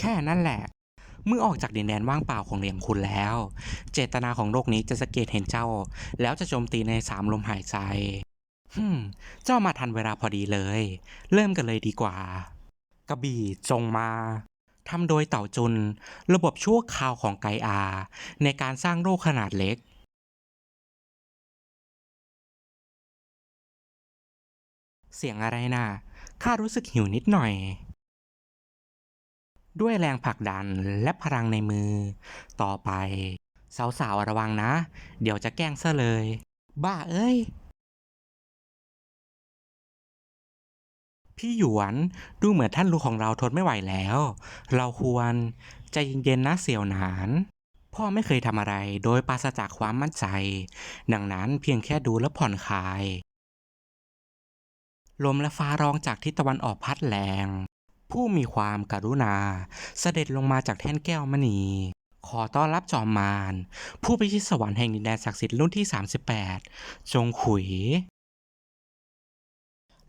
แค่นั้นแหละ เมื่อออกจากดินแดนว่างเปล่าของเหลียงคุณแล้ว เจตนาของโลกนี้จะสังเกตเห็นเจ้า แล้วจะโจมตีในสามลมหายใจฮึมเจ้ามาทันเวลาพอดีเลย เริ่มกันเลยดีกว่า กระบี่จงมาทำโดยเต่าจุน ระบบชั่วคราวของไกอา ในการสร้างโลกขนาดเล็กเสียงอะไรน่ะ ข้ารู้สึกหิวนิดหน่อย ด้วยแรงผลักดันและพลังในมือ ต่อไป สาวๆระวังนะ เดี๋ยวจะแกล้งซะเลย บ้าเอ้ย พี่หยวนดูเหมือนท่านลุงของเราทนไม่ไหวแล้ว เราควรใจเย็นๆนะเสี่ยวหนานพ่อไม่เคยทำอะไรโดยปราศจากความมั่นใจ ดังนั้นเพียงแค่ดูและผ่อนคลาย ลมและฟ้าร้องจากทิศตะวันออกพัดแรง ผู้มีความกรุณา เสด็จลงมาจากแท่นแก้วมณี ขอต้อนรับจอมมาร ผู้พิชิตสวรรค์แห่งดินแดนศักดิ์สิทธิ์รุ่นที่ 38 จงขุย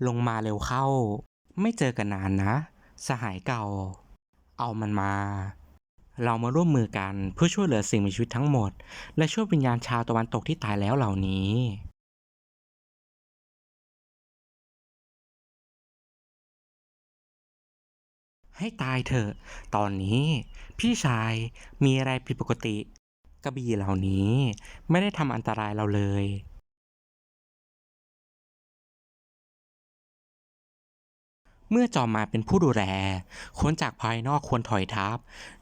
ลงมาเร็วเข้า ไม่เจอกันนานนะ สหายเก่า เอามันมา เรามาร่วมมือกันเพื่อช่วยเหลือสิ่งมีชีวิตทั้งหมด และช่วยวิญญาณชาวตะวันตกที่ตายแล้วเหล่านี้ ให้ตายเถอะ ตอนนี้พี่ชายมีอะไรผิดปกติ กระบี่เหล่านี้ไม่ได้ทำอันตรายเราเลย เมื่อจอมมาเป็นผู้ดูแล คนจากภายนอกควรถอยทับ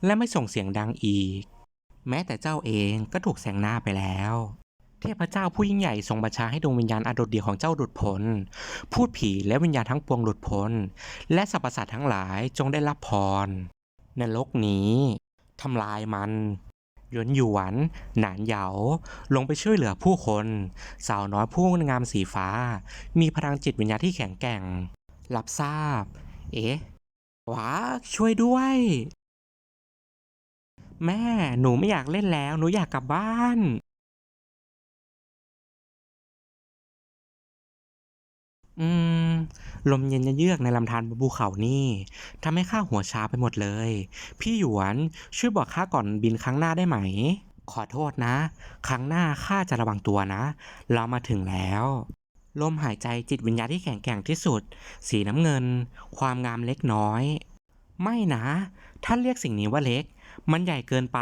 และไม่ส่งเสียงดังอีก แม้แต่เจ้าเองก็ถูกแซงหน้าไปแล้ว เทพเจ้าผู้ยิ่งใหญ่ทรงบัญชาให้ดวงวิญญาณอดดเดียวของเจ้าหลุดพ้น พูดผีและวิญญาณทั้งปวงหลุดพ้น และสรรพสัตว์ทั้งหลายจงได้รับพร ในรกนี้ทำลายมันหยวนหยวน หนานเหยา ลงไปช่วยเหลือผู้คน สาวน้อยผู้งามสีฟ้า มีพลังจิตวิญญาณที่แข็งแกร่ง รับทราบ เอ๊ะว้าช่วยด้วย แม่ หนูไม่อยากเล่นแล้ว หนูอยากกลับบ้าน อืม ลมเย็นเยือกในลำธารบนภูเขานี่ทำให้ข้าหัวชาไปหมดเลย พี่หยวนช่วยบอกข้าก่อนบินครั้งหน้าได้ไหม ขอโทษนะ ครั้งหน้าข้าจะระวังตัวนะ เรามาถึงแล้ว ลมหายใจจิตวิญญาณที่แข็งแกร่งที่สุด สีน้ำเงิน ความงามเล็กน้อย ไม่นะท่านเรียกสิ่งนี้ว่าเล็ก มันใหญ่เกินไป